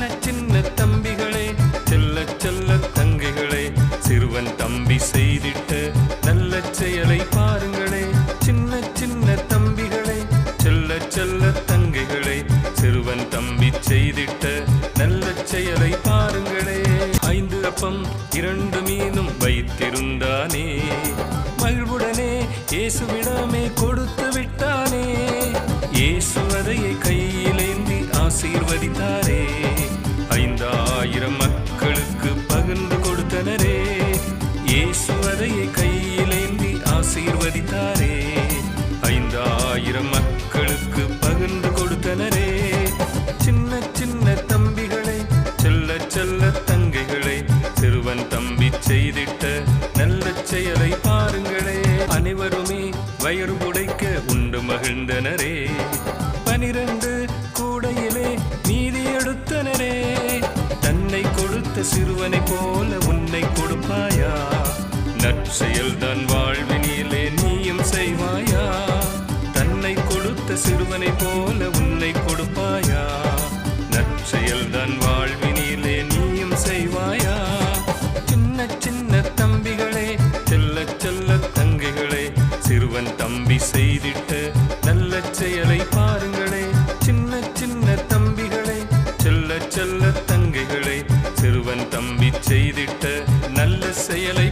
சின்ன சின்ன தம்பிகளே செல்ல செல்ல தங்கைகளே சிறுவன் தம்பி செய்திட்ட நல்ல செயலை பாருங்களே. சின்ன சின்ன தம்பிகளே செல்ல செல்ல தங்கைகளே சிறுவன் தம்பி செய்திட்ட நல்ல செயலை பாருங்களே. ஐந்து அப்பம் இரண்டு மீனும் வைத்திருந்தானே. மகிழ்வுடனே இயேசுவிடமே கொடுத்து விட்டானே. இயேசு அதையை கையிலேந்தி ஆசீர்வதித்தாரே. ஆசீர்வதித்தாரே ஐந்தாயிரம் மக்களுக்கு பகிர்ந்து கொடுத்தனரே. சின்ன சின்ன தம்பிகளை செல்ல செல்ல தங்கைகளை சிறுவன் தம்பி செய்திட்ட நல்ல செயலை பாருங்களே. அனைவருமே வயிறு உடைக்க உண்டு மகிழ்ந்தனரே. பனிரெண்டு கூடையிலே நீதி எடுத்தனரே. தன்னை கொடுத்த சிறுவனை போல உன்னை கொடுப்பவனை போல உன்னை கொடுப்பாயா? நற்செயல்தான் வாழ்வினிலே நீயும் செய்வாயா? சின்ன சின்ன தம்பிகளே செல்ல செல்ல தங்கைகளே சிறுவன் தம்பி செய்திட்ட நல்ல செயலை பாருங்களே. சின்ன சின்ன தம்பிகளே செல்ல செல்ல தங்கைகளே சிறுவன் தம்பி செய்திட்ட நல்ல செயலை